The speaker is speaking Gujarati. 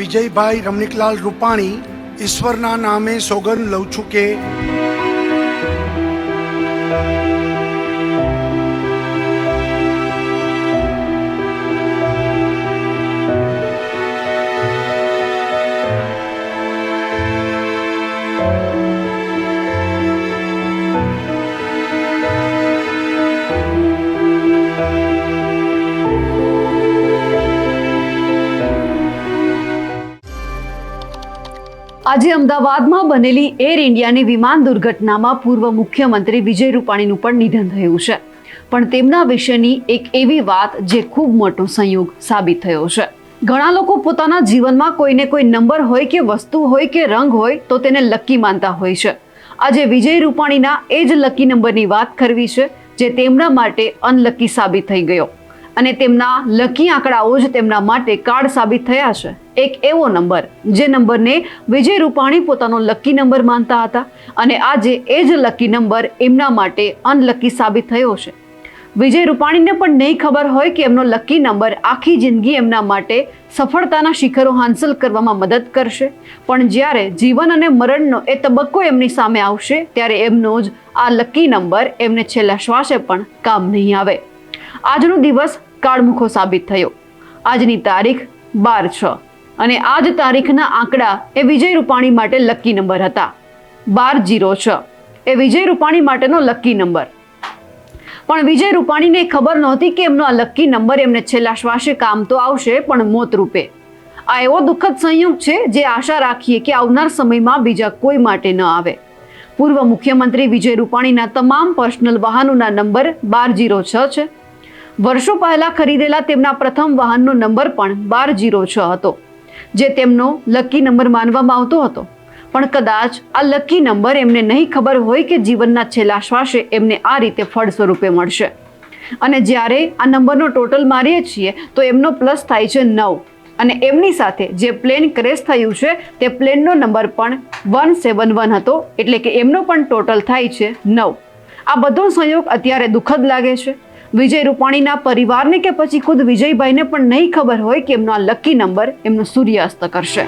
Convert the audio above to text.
વિજયભાઈ રમણીકલાલ રૂપાણી ઈશ્વરના નામે સોગંદ લઉં છું કે આજે અમદાવાદમાં બનેલી એર ઇન્ડિયાની વિમાન દુર્ઘટનામાં પૂર્વ મુખ્યમંત્રી વિજય રૂપાણીનું પણ નિધન થયું છે. પણ તેમના વિશેની એક એવી વાત જે ખૂબ મોટો સંયોગ સાબિત થયો છે. ઘણા લોકો પોતાના જીવનમાં કોઈને કોઈ નંબર હોય કે વસ્તુ હોય કે રંગ હોય તો તેને લકી માનતા હોય છે. આજે વિજય રૂપાણીના એ જ લકી નંબરની વાત કરવી છે જે તેમના માટે અનલકી સાબિત થઈ ગયો. અને તેમના લકી આંકડાઓ જ તેમના માટે કાર્ડ સાબિત થયા છે. એક એવો નંબર, જે નંબરને વિજય રૂપાણી પોતાનો લકી નંબર માનતા હતા અને આજે એ જ લકી નંબર એમના માટે અનલકી સાબિત થયો છે. વિજય રૂપાણીને પણ નહીં ખબર હોય કે એમનો લકી નંબર આખી જિંદગી એમના માટે સફળતાના શિખરો હાંસલ કરવામાં મદદ કરશે. પણ જ્યારે જીવન અને મરણનો એ તબક્કો એમની સામે આવશે, ત્યારે એમનો જ આ લકી નંબર એમને છેલ્લા શ્વાસે પણ કામ નહીં આવે. આજનો દિવસ કાળમુખો સાબિત થયો. આજની તારીખ બાર છ. અને આ જ તારીખના આંકડા એ વિજય રૂપાણી માટે લકી નંબર હતા. બાર જીરો છ. એ વિજય રૂપાણી માટેનો લકી નંબર. પણ વિજય રૂપાણીને ખબર નહોતી કે એમનો આ લકી નંબર એમને છેલ્લા શ્વાસે કામ તો આવશે, પણ મોત રૂપે. આ એવો દુઃખદ સંયોગ છે જે આશા રાખીએ કે આવનાર સમયમાં બીજા કોઈ માટે ન આવે. પૂર્વ મુખ્યમંત્રી વિજય રૂપાણીના તમામ પર્સનલ વાહનોના નંબર બાર જીરો છ છે. વર્ષો પહેલા ખરીદેલા તેમના પ્રથમ વાહનનો નંબર પણ બાર જીરો છ હતો. જે તેમનો લકી નંબર માનવામાં આવતો હતો. પણ કદાચ આ લકી નંબર એમને નહીં ખબર હોય કે જીવનના છેલ્લા શ્વાસે એમને આ રીતે ફળ સ્વરૂપે મળશે. અને જ્યારે આ નંબરનો ટોટલ મારીએ છીએ, તો એમનો પ્લસ થાય છે નવ. અને એમની સાથે જે પ્લેન ક્રેશ થયું છે, તે પ્લેનનો નંબર પણ વન સેવન વન હતો, એટલે કે એમનો પણ ટોટલ થાય છે નવ. આ બધો સંયોગ અત્યારે દુઃખદ લાગે છે. વિજય રૂપાણીના પરિવારને કે પછી ખુદ વિજયભાઈને પણ નહીં ખબર હોય કે એમનો આ લકી નંબર એમનો સૂર્યાસ્ત કરશે.